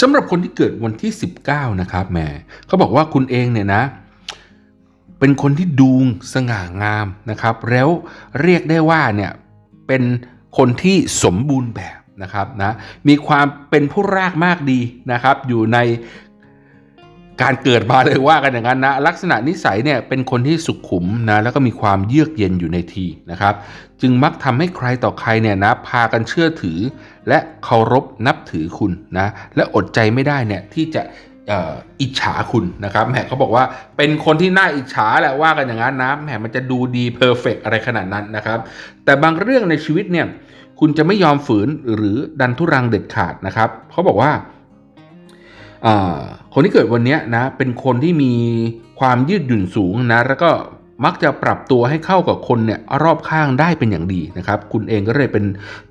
สำหรับคนที่เกิดวันที่ 19 นะครับแหมเขาบอกว่าคุณเองเนี่ยนะ เป็นคนที่ดูงสง่างามนะครับ แล้วเรียกได้ว่าเนี่ยเป็นคนที่สมบูรณ์แบบนะครับนะมีความเป็นผู้รากมากดีนะครับ อยู่ใน การเกิดมาเลยว่ากันอย่างนั้นนะลักษณะนิสัยเนี่ยเป็นคนที่สุขุมนะแล้วก็มีความเยือกเย็นอยู่ในทีนะครับ จึงมักทำให้ใครต่อใครเนี่ยนะพากันเชื่อถือ และเคารพนับถือคุณนะและอดใจไม่ได้เนี่ยที่จะอิจฉาคุณนะครับแหมเขาบอกว่าเป็นคนที่น่าอิจฉาแหละว่ากันอย่างนั้นนะแหมมันจะดูดีเพอร์เฟกอะไรขนาดนั้นนะครับ แต่บางเรื่องในชีวิตเนี่ยคุณจะไม่ยอมฝืนหรือดันทุรังเด็ดขาดนะครับเขาบอกว่าอ่า คนที่เกิดวันนี้นะ เป็นคนที่มีความยืดหยุ่นสูงนะ แล้วก็มักจะปรับตัวให้เข้ากับคนเนี่ยรอบข้างได้เป็นอย่างดีนะครับ คุณเองก็เลยเป็น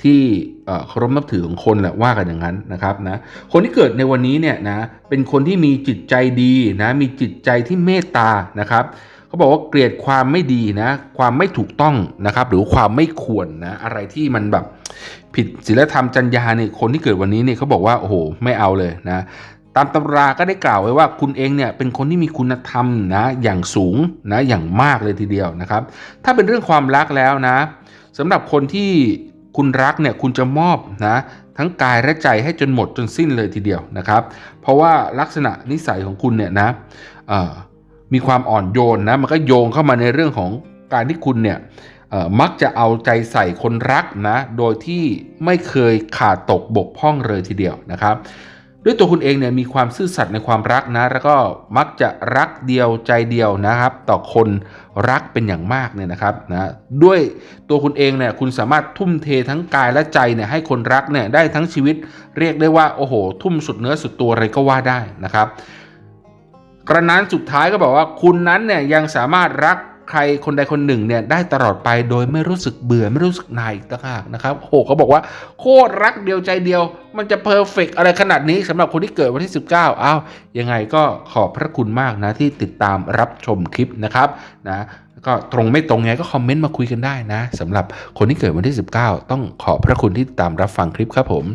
ที่เอ่อเคารพนับถือของคนแหละว่ากันอย่างนั้นนะครับนะ คนที่เกิดในวันนี้เนี่ยนะ เป็นคนที่มีจิตใจดีนะ มีจิตใจที่เมตตานะครับเขาบอกว่าเกลียดความไม่ดีนะ ความไม่ถูกต้องนะครับ หรือความไม่ควรนะ อะไรที่มันแบบผิดศีลธรรมจรรยาเนี่ยคนที่เกิดวันนี้เนี่ยเขาบอกว่าโอ้โหไม่เอาเลยนะ ตามตำราก็ได้กล่าวไว้ว่าคุณเองเนี่ยเป็นคนที่มีคุณธรรมนะอย่างสูงนะอย่างมากเลยทีเดียวนะครับ ถ้าเป็นเรื่องความรักแล้วนะสำหรับคนที่คุณรักเนี่ยคุณจะมอบนะทั้งกายและใจให้จนหมดจนสิ้นเลยทีเดียวนะครับ เพราะว่าลักษณะนิสัยของคุณเนี่ยนะมีความอ่อนโยนนะมันก็โยงเข้ามาในเรื่องของการที่คุณเนี่ยมักจะเอาใจใส่คนรักนะโดยที่ไม่เคยขาดตกบกพร่องเลยทีเดียวนะครับ ด้วยตัวคุณเองเนี่ยมีความซื่อสัตย์ในความรักนะ แล้วก็มักจะรักเดียวใจเดียวนะครับ ต่อคนรักเป็นอย่างมากเนี่ยนะครับนะด้วยตัวคุณเองเนี่ยคุณสามารถทุ่มเททั้งกายและใจเนี่ยให้คนรักเนี่ยได้ทั้งชีวิต เรียกได้ว่าโอ้โห ทุ่มสุดเนื้อสุดตัวอะไรก็ว่าได้นะครับกระนั้นสุดท้ายก็บอกว่าคุณนั้นเนี่ยยังสามารถรัก ใครคนใดคนหนึ่งเนี่ยได้ตลอดไปโดยไม่รู้สึกเบื่อไม่รู้สึกนายอีกต่างหากนะครับโอ้โหเขาบอกว่าโคตรรักเดียวใจเดียว มันจะเพอร์เฟกอะไรขนาดนี้สำหรับคนที่เกิดวันที่ 19อ้าวยังไงก็ขอบพระคุณมากนะที่ติดตามรับชมคลิปนะครับนะก็ตรงไม่ตรงไงก็คอมเมนต์มาคุยกันได้นะสำหรับคนที่เกิดวันที่ 19 ต้องขอบพระคุณที่ติดตามรับฟังคลิปครับผม